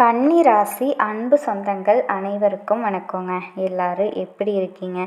கன்னி ராசி அன்பு சொந்தங்கள் அனைவருக்கும் வணக்கங்க. எல்லாரும் எப்படி இருக்கீங்க?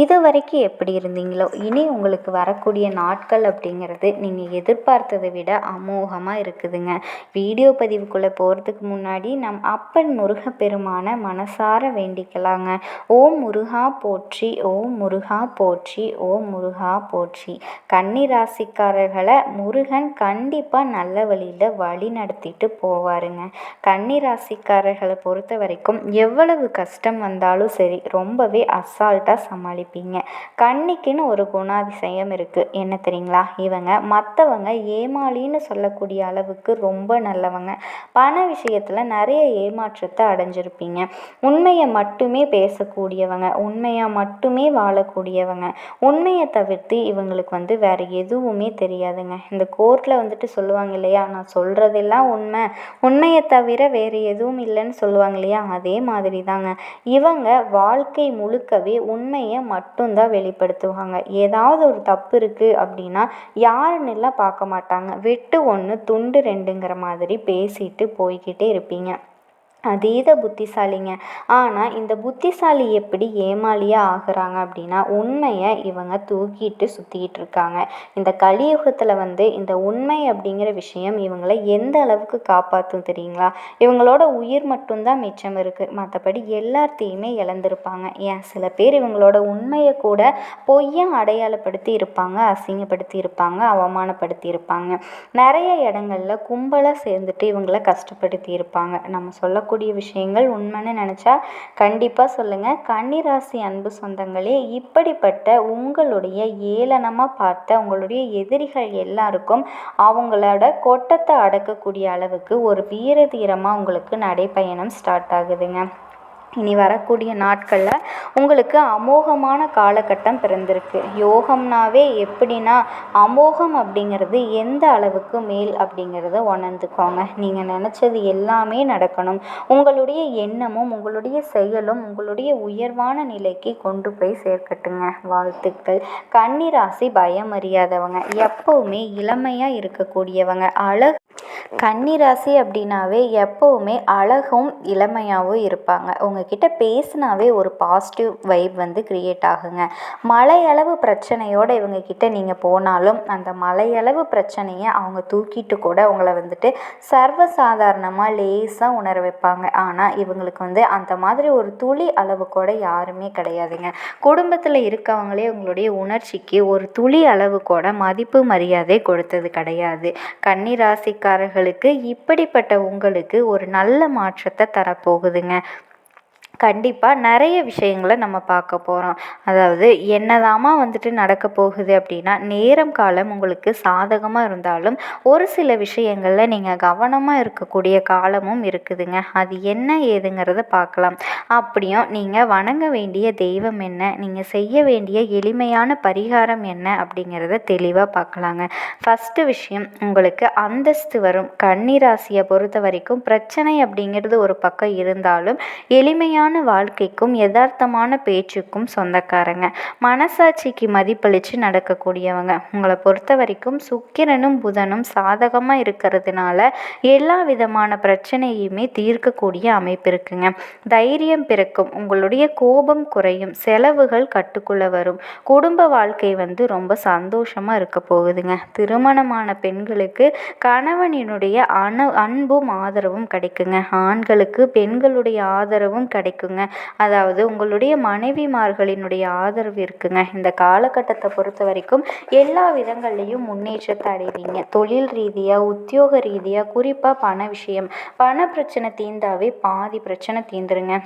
இது வரைக்கும் எப்படி இருந்தீங்களோ இனி உங்களுக்கு வரக்கூடிய நாட்கள் அப்படிங்கிறது நீங்கள் எதிர்பார்த்ததை விட அமோகமாக இருக்குதுங்க. வீடியோ பதிவுக்குள்ளே போகிறதுக்கு முன்னாடி நம் அப்பன் முருகப்பெருமான மனசார வேண்டிக்கலாங்க. ஓம் முருகா போற்றி ஓம் முருகா போற்றி ஓம் முருகா போற்றி. கன்னி ராசிக்காரர்களை முருகன் கண்டிப்பாக நல்ல வழியில் வழி நடத்திட்டு போவாருங்க. கன்னி ராசிக்காரர்களை பொறுத்த வரைக்கும் எவ்வளவு கஷ்டம் வந்தாலும் சரி ரொம்பவே அசால்ட்டாக சமாளிப்பீங்க. கண்ணிக்குன்னு ஒரு குணாதிசயம் இருக்குது என்ன தெரியுங்களா? இவங்க மற்றவங்க ஏமாளின்னு சொல்லக்கூடிய அளவுக்கு ரொம்ப நல்லவங்க. பண விஷயத்தில் நிறைய ஏமாற்றத்தை அடைஞ்சிருப்பீங்க. உண்மையை மட்டுமே பேசக்கூடியவங்க உண்மையாக மட்டுமே வாழக்கூடியவங்க. உண்மையை தவிர்த்து இவங்களுக்கு வந்து வேறு எதுவுமே தெரியாதுங்க. இந்த கோர்ட்டில் வந்துட்டு சொல்லுவாங்க இல்லையா? நான் சொல்கிறதெல்லாம் உண்மை. உண்மையை தவிர வேறு எதுவும் இல்லைன்னு சொல்லுவாங்க இல்லையா? அதே மாதிரி தாங்க இவங்க வாழ்க்கை முழுக்கவே உண்மையை மட்டும்தான் வெளிப்படுத்துவாங்க. ஏதாவது ஒரு தப்பு இருக்குது அப்படின்னா யாருன்னுலாம் பார்க்க மாட்டாங்க. வெட்டு ஒன்று துண்டு ரெண்டுங்கிற மாதிரி பேசிட்டு போய்கிட்டே இருப்பீங்க. அதீத புத்திசாலிங்க. ஆனால் இந்த புத்திசாலி எப்படி ஏமாளியாக ஆகுறாங்க அப்படின்னா உண்மையை இவங்க தூக்கிட்டு சுற்றிக்கிட்டு இருக்காங்க. இந்த கலியுகத்தில் வந்து இந்த உண்மை அப்படிங்கிற விஷயம் இவங்களை எந்த அளவுக்கு காப்பாற்றும் தெரியுங்களா? இவங்களோட உயிர் மட்டும்தான் மிச்சம் இருக்குது மற்றபடி எல்லாத்தையுமே இழந்திருப்பாங்க. ஏன்? சில பேர் இவங்களோட உண்மையை கூட பொய்யாக அடையாளப்படுத்தி இருப்பாங்க அசிங்கப்படுத்தி இருப்பாங்க அவமானப்படுத்தி இருப்பாங்க. நிறைய இடங்கள்ல கும்பலாக சேர்ந்துட்டு இவங்களை கஷ்டப்படுத்தி இருப்பாங்க. நம்ம சொல்ல சொல்லக்கூடிய விஷயங்கள் உண்மைன்னு நினச்சா கண்டிப்பாக சொல்லுங்கள் கன்னிராசி அன்பு சொந்தங்களே இப்படிப்பட்ட உங்களுடைய ஏளனமாக பார்த்த உங்களுடைய எதிரிகள் எல்லாருக்கும் அவங்களோட கொட்டத்தை அடக்கக்கூடிய அளவுக்கு ஒரு வீர தீரமாக உங்களுக்கு நடைப்பயணம் ஸ்டார்ட் ஆகுதுங்க. இனி வரக்கூடிய நாட்களில் உங்களுக்கு அமோகமான காலகட்டம் பிறந்திருக்கு. யோகம்னாவே எப்படின்னா அமோகம் அப்படிங்கிறது எந்த அளவுக்கு மேல் அப்படிங்கிறத உணர்ந்துக்கோங்க. நீங்கள் நினச்சது எல்லாமே நடக்கணும். உங்களுடைய எண்ணமும் உங்களுடைய செயலும் உங்களுடைய உயர்வான நிலைக்கு கொண்டு போய் சேர்க்கட்டுங்க. வாழ்த்துக்கள். கன்னிராசி பயம் அறியாதவங்க எப்போவுமே இளமையாக இருக்கக்கூடியவங்க. அழகு கன்னிராசி அப்படின்னாவே எப்போவுமே அழகும் இளமையாகவும் இருப்பாங்க. உங்ககிட்ட பேசினாவே ஒரு பாசிட்டிவ் வைப் வந்து க்ரியேட் ஆகுங்க. மலையளவு பிரச்சனையோடு இவங்கக்கிட்ட நீங்கள் போனாலும் அந்த மலையளவு பிரச்சனையை அவங்க தூக்கிட்டு கூட உங்களை வந்துட்டு சர்வசாதாரணமாக லேசாக உணர வைப்பாங்க. ஆனால் இவங்களுக்கு வந்து அந்த மாதிரி ஒரு துளி அளவு கூட யாருமே கிடையாதுங்க. குடும்பத்தில் இருக்கவங்களே உங்களுடைய உணர்ச்சிக்கு ஒரு துளி அளவு கூட மதிப்பு மரியாதை கொடுத்தது கிடையாது. கன்னிராசிக்காரர்கள் ராசிக்காரர்களுக்கு இப்படிப்பட்ட உங்களுக்கு ஒரு நல்ல மாற்றத்தை தரப்போகுதுங்க. கண்டிப்பாக நிறைய விஷயங்களை நம்ம பார்க்க போகிறோம் அதாவது என்னதாம்மா வந்துட்டு நடக்க போகுது அப்படின்னா நேரம் காலம் உங்களுக்கு சாதகமாக இருந்தாலும் ஒரு சில விஷயங்களில் நீங்கள் கவனமாக இருக்கக்கூடிய காலமும் இருக்குதுங்க. அது என்ன ஏதுங்கிறத பார்க்கலாம். அப்படியும் நீங்கள் வணங்க வேண்டிய தெய்வம் என்ன? நீங்கள் செய்ய வேண்டிய எளிமையான பரிகாரம் என்ன? அப்படிங்கிறத தெளிவாக பார்க்கலாங்க. ஃபஸ்ட்டு விஷயம் உங்களுக்கு அந்தஸ்து வரும். கன்னிராசியை பொறுத்த வரைக்கும் பிரச்சனை அப்படிங்கிறது ஒரு பக்கம் இருந்தாலும் எளிமையான உண்மையான வாழ்க்கைக்கும் யதார்த்தமான பேச்சுக்கும் சொந்தக்காரங்க. மனசாட்சிக்கு மதிப்பளித்து நடக்கக்கூடியவங்க. உங்களை பொறுத்த வரைக்கும் சுக்கிரனும் புதனும் சாதகமாக இருக்கிறதுனால எல்லா விதமான பிரச்சனையுமே தீர்க்கக்கூடிய அமைப்பு இருக்குங்க. தைரியம் பிறக்கும். உங்களுடைய கோபம் குறையும். செலவுகள் கட்டுக்குள்ளே வரும். குடும்ப வாழ்க்கை வந்து ரொம்ப சந்தோஷமாக இருக்க போகுதுங்க. திருமணமான பெண்களுக்கு கணவனினுடைய அணு அன்பும் ஆதரவும் கிடைக்குங்க. ஆண்களுக்கு பெண்களுடைய ஆதரவும் கிடைக்கும். இருக்குங்க. அதாவது உங்களுடைய மனைவிமார்களினுடைய ஆதரவு இருக்குங்க. இந்த காலகட்டத்தை பொறுத்த வரைக்கும் எல்லா விதங்கள்லையும் முன்னேற்றத்தை அடைவீங்க. தொழில் ரீதியாக உத்தியோக ரீதியாக குறிப்பாக பண விஷயம். பண பிரச்சனை தீர்ந்தாவே பாதி பிரச்சனை தீர்ந்துருங்க.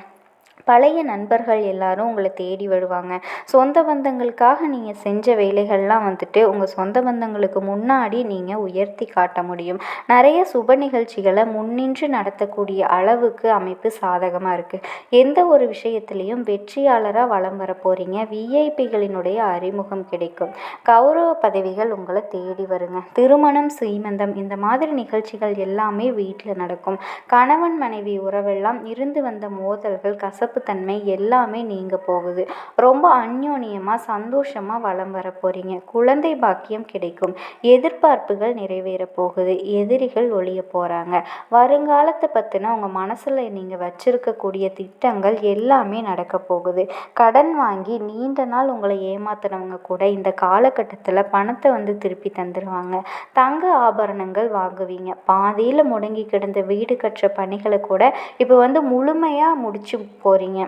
பழைய நண்பர்கள் எல்லாரும் உங்களை தேடி வருவாங்க. சொந்த பந்தங்களுக்காக நீங்கள் செஞ்ச வேலைகள்லாம் வந்துட்டு உங்கள் சொந்த பந்தங்களுக்கு முன்னாடி நீங்கள் உயர்த்தி காட்ட முடியும். நிறைய சுப நிகழ்ச்சிகளை முன்னின்று நடத்தக்கூடிய அளவுக்கு அமைப்பு சாதகமாக இருக்குது எந்த ஒரு விஷயத்துலேயும் வெற்றியாளராக வளம் வர போகிறீங்க விஐபிகளினுடைய அறிமுகம் கிடைக்கும். கௌரவ பதவிகள் உங்களை தேடி வருங்க. திருமணம் சீமந்தம் இந்த மாதிரி நிகழ்ச்சிகள் எல்லாமே வீட்டில் நடக்கும். கணவன் மனைவி உறவெல்லாம் இருந்து வந்த மோதல்கள் கச கசப்புத்தன்மை எல்லாமே நீங்க போகுது. ரொம்ப அந்யோன்யமாக சந்தோஷமாக வளம் வர போகிறீங்க குழந்தை பாக்கியம் கிடைக்கும். எதிர்பார்ப்புகள் நிறைவேற போகுது. எதிரிகள் ஒழிய போகிறாங்க வருங்காலத்தை பற்றின உங்கள் மனசில் நீங்கள் வச்சிருக்கக்கூடிய திட்டங்கள் எல்லாமே நடக்க போகுது. கடன் வாங்கி நீண்ட நாள் உங்களை ஏமாத்துனவங்க கூட இந்த காலகட்டத்தில் பணத்தை வந்து திருப்பி தந்துடுவாங்க தங்க ஆபரணங்கள் வாங்குவீங்க. பாதியில் முடங்கி கிடந்த வீடு கட்டுற பணிகளை கூட இப்போ வந்து முழுமையாக முடிச்சு போகிறீங்க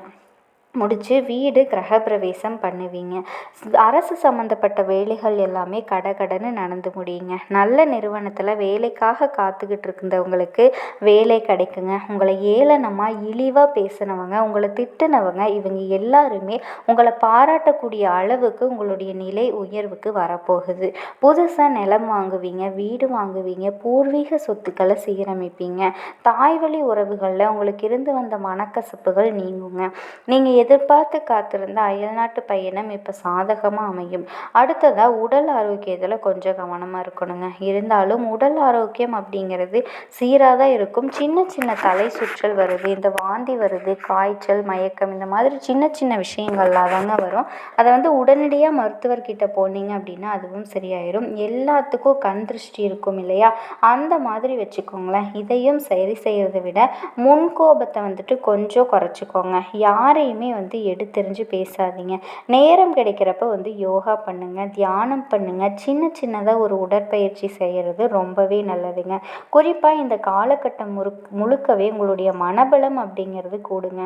முடித்து வீடு கிரகப்பிரவேசம் பண்ணுவீங்க. அரசு சம்மந்தப்பட்ட வேலைகள் எல்லாமே கடகடன்னு நடந்து முடியுங்க. நல்ல நிறுவனத்தில் வேலைக்காக காத்துக்கிட்டு இருந்தவங்களுக்கு வேலை கிடைக்குங்க. உங்களை ஏளனமாக இழிவாக பேசினவங்க உங்களை திட்டுனவங்க இவங்க எல்லாருமே உங்களை பாராட்டக்கூடிய அளவுக்கு உங்களுடைய நிலை உயர்வுக்கு வரப்போகுது. புதுசாக நிலம் வாங்குவீங்க வீடு வாங்குவீங்க பூர்வீக சொத்துக்களை சீரமைப்பீங்க. தாய்வழி உறவுகளில் உங்களுக்கு இருந்து வந்த மனக்கசப்புகள் நீங்குங்க. நீங்கள் எதிர்பார்த்து காத்திருந்த அயல்நாட்டு பயணம் இப்போ சாதகமாக அமையும். அடுத்ததாக உடல் ஆரோக்கியத்தில் கொஞ்சம் கவனமாக இருக்கணுங்க. இருந்தாலும் உடல் ஆரோக்கியம் அப்படிங்கிறது சீராக தான் இருக்கும். சின்ன சின்ன தலை சுற்றல் வருது இந்த வாந்தி வருது காய்ச்சல் மயக்கம் இந்த மாதிரி சின்ன சின்ன விஷயங்கள்லாம் தாங்க வரும். அதை வந்து உடனடியாக மருத்துவர்கிட்ட போனீங்க அப்படின்னா அதுவும் சரியாயிடும் எல்லாத்துக்கும் கண் திருஷ்டி இருக்கும் இல்லையா? அந்த மாதிரி வச்சுக்கோங்களேன். இதையும் சரி செய்கிறத விட முன்கோபத்தை வந்துட்டு கொஞ்சம் குறைச்சிக்கோங்க. யாரையுமே வந்து எடுத்தெறிஞ்சு பேசாதீங்க. நேரம் கிடைக்கிறப்ப வந்து யோகா பண்ணுங்கள் தியானம் பண்ணுங்கள் சின்ன சின்னதாக ஒரு உடற்பயிற்சி செய்கிறது ரொம்பவே நல்லதுங்க. குறிப்பாக இந்த காலகட்டம் முறு முழுக்கவே உங்களுடைய மனபலம் அப்படிங்கிறது கூடுங்க.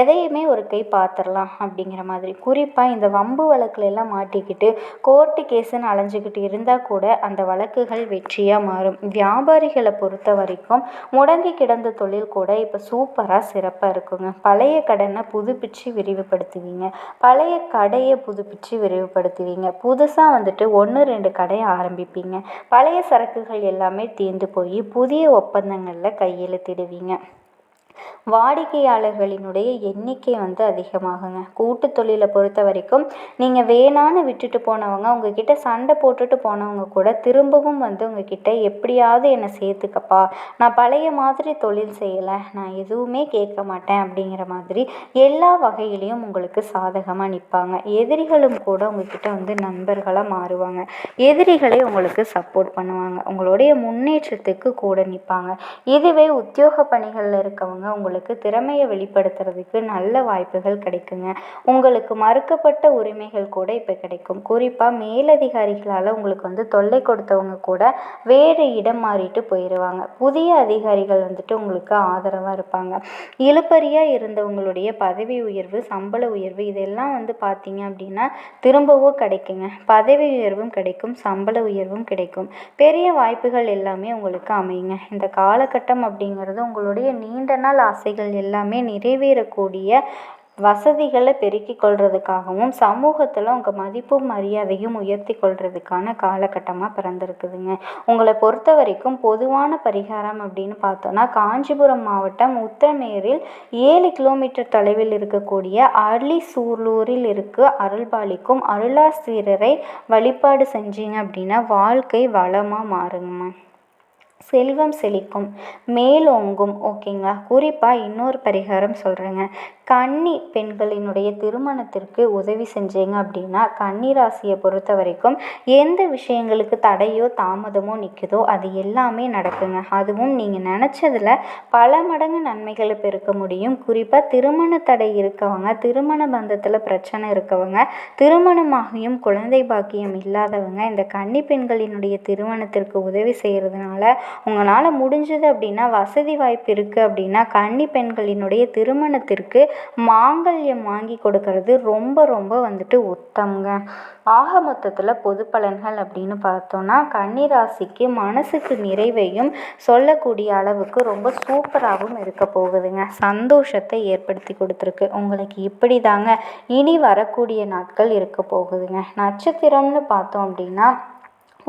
எதையுமே ஒரு கை பார்த்துடலாம் அப்படிங்கிற மாதிரி. குறிப்பாக இந்த வம்பு வழக்குல எல்லாம் மாட்டிக்கிட்டு கோர்ட்டு கேஸுன்னு அலைஞ்சிக்கிட்டு இருந்தால் கூட அந்த வழக்குகள் வெற்றியாக மாறும். வியாபாரிகளை பொறுத்த வரைக்கும் முடங்கி கிடந்த தொழில் கூட இப்போ சூப்பராக சிறப்பாக இருக்குங்க. பழைய கடனை புதுப்பிச்சு விரிவுபடுத்துவீங்க. பழைய கடையை புதுப்பிச்சு விரிவுபடுத்துவீங்க. புதுசாக வந்துட்டு ஒன்று ரெண்டு கடையை ஆரம்பிப்பீங்க. பழைய சரக்குகள் எல்லாமே தீர்ந்து போய் புதிய ஒப்பந்தங்களில் கையெழுத்திடுவீங்க. வாடிக்கையாளர்களினுடைய எண்ணிக்கை வந்து அதிகமாகுங்க. கூட்டு தொழிலை பொறுத்த வரைக்கும் நீங்கள் வேணான்னு விட்டுட்டு போனவங்க உங்ககிட்ட சண்டை போட்டுட்டு போனவங்க கூட திரும்பவும் வந்து உங்ககிட்ட எப்படியாவது என்னை சேர்த்துக்கப்பா. நான் பழைய மாதிரி தொழில் செய்யலை நான் எதுவுமே கேட்க மாட்டேன் அப்படிங்கிற மாதிரி எல்லா வகையிலையும் உங்களுக்கு சாதகமாக நிற்பாங்க எதிரிகளும் கூட உங்ககிட்ட வந்து நண்பர்களாக மாறுவாங்க. எதிரிகளே உங்களுக்கு சப்போர்ட் பண்ணுவாங்க. உங்களுடைய முன்னேற்றத்துக்கு கூட நிற்பாங்க இதுவே உத்தியோக பணிகளில் இருக்கவங்க உங்களுக்கு திறமையை வெளிப்படுத்துறதுக்கு நல்ல வாய்ப்புகள் கிடைக்குங்க. உங்களுக்கு மறுக்கப்பட்ட உரிமைகள் கூட இப்போ கிடைக்கும். குறிப்பாக மேலதிகாரிகளால் உங்களுக்கு வந்து தொல்லை கொடுத்தவங்க கூட வேறு இடம் மாறிட்டு போயிடுவாங்க புதிய அதிகாரிகள் வந்துட்டு உங்களுக்கு ஆதரவாக இருப்பாங்க. இழுப்பறியாக இருந்தவங்களுடைய பதவி உயர்வு சம்பள உயர்வு இதெல்லாம் வந்து பார்த்தீங்க அப்படின்னா திரும்பவும் கிடைக்குங்க. பதவி உயர்வும் கிடைக்கும் சம்பள உயர்வும் கிடைக்கும். பெரிய வாய்ப்புகள் எல்லாமே உங்களுக்கு அமையுங்க. இந்த காலகட்டம் அப்படிங்கிறது உங்களுடைய நீண்ட நாள் ஆசைகள் எல்லாமே நிறைவேறக்கூடிய வசதிகளை பெருக்கி கொள்றதுக்காகவும் சமூகத்தில் உங்கள் மதிப்பும் மரியாதையும் உயர்த்தி கொள்றதுக்கான காலகட்டமாக பிறந்திருக்குதுங்க. உங்களை பொறுத்த வரைக்கும் பொதுவான பரிகாரம் அப்படின்னு பார்த்தோன்னா காஞ்சிபுரம் மாவட்டம் உத்திரமேரில் ஏழு கிலோமீட்டர் தொலைவில் இருக்கக்கூடிய அர்லிசூர்லூரில் இருக்க அருள்பாலிக்கும் அருளாசிரியரை வழிபாடு செஞ்சீங்க அப்படின்னா வாழ்க்கை வளமாக மாறுங்கம்மா. செல்வம் செழிக்கும். மேலோங்கும் ஓகேங்களா குறிப்பாக இன்னொரு பரிகாரம் சொல்கிறேங்க கன்னி பெண்களினுடைய திருமணத்திற்கு உதவி செஞ்சீங்க அப்படின்னா கன்னி ராசியை பொறுத்த வரைக்கும் எந்த விஷயங்களுக்கு தடையோ தாமதமோ நிற்குதோ அது எல்லாமே நடக்குங்க. அதுவும் நீங்கள் நினச்சதில் பல மடங்கு நன்மைகளை பெருக்க முடியும். குறிப்பாக திருமண தடை இருக்கவங்க திருமண பந்தத்தில் பிரச்சனை இருக்கவங்க திருமணமாகியும் குழந்தை பாக்கியம் இல்லாதவங்க இந்த கன்னி பெண்களினுடைய திருமணத்திற்கு உதவி செய்கிறதுனால உங்களால் முடிஞ்சது அப்படின்னா வசதி வாய்ப்பு இருக்குது அப்படின்னா கன்னி பெண்களினுடைய திருமணத்திற்கு மாங்கல்யம் வாங்கி கொடுக்கறது ரொம்ப ரொம்ப வந்துட்டு உத்தம்ங்க. ஆக மொத்தத்தில் பொது பலன்கள் அப்படின்னு பார்த்தோன்னா கன்னி ராசிக்கு மனசுக்கு நிறைவையும் சொல்லக்கூடிய அளவுக்கு ரொம்ப சூப்பராகவும் இருக்க போகுதுங்க. சந்தோஷத்தை ஏற்படுத்தி கொடுத்துருக்கு. உங்களுக்கு இப்படி தாங்க இனி வரக்கூடிய நாட்கள் இருக்க போகுதுங்க. நட்சத்திரம்னு பார்த்தோம் அப்படின்னா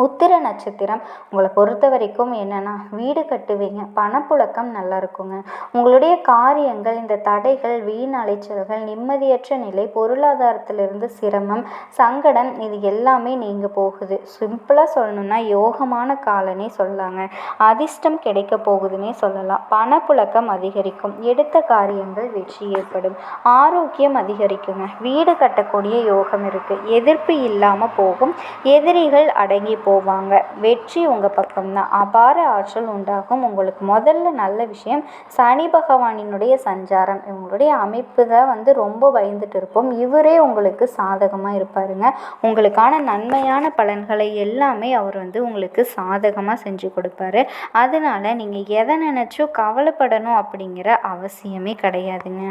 உத்திர நட்சத்திரம். உங்களை பொறுத்த வரைக்கும் என்னென்னா வீடு கட்டுவீங்க. பணப்புழக்கம் நல்லா இருக்குங்க. உங்களுடைய காரியங்கள் இந்த தடைகள் வீண் அலைச்சல்கள் நிம்மதியற்ற நிலை பொருளாதாரத்திலிருந்து சிரமம் சங்கடம் இது எல்லாமே நீங்கள் போகுது. சிம்பிளாக சொல்லணும்னா யோகமான காலனே சொல்லாங்க அதிர்ஷ்டம் கிடைக்க போகுதுன்னே சொல்லலாம். பணப்புழக்கம் அதிகரிக்கும். எடுத்த காரியங்கள் வெற்றி ஏற்படும். ஆரோக்கியம் அதிகரிக்குங்க. வீடு கட்டக்கூடிய யோகம் இருக்குது எதிர்ப்பு இல்லாமல் போகும். எதிரிகள் அடங்கி போவாங்க. வெற்றி உங்கள் பக்கம்தான். அபார ஆற்றல் உண்டாகும். உங்களுக்கு முதல்ல நல்ல விஷயம் சனி பகவானினுடைய சஞ்சாரம். இவங்களுடைய அமைப்பு தான் வந்து ரொம்ப பயந்துட்டு இருப்போம். இவரே உங்களுக்கு சாதகமாக இருப்பாருங்க. உங்களுக்கான நன்மையான பலன்களை எல்லாமே அவர் வந்து உங்களுக்கு சாதகமாக செஞ்சு கொடுப்பாரு. அதனால் நீங்கள் எதை நினச்சோ கவலைப்படணும் அப்படிங்கிற அவசியமே கிடையாதுங்க.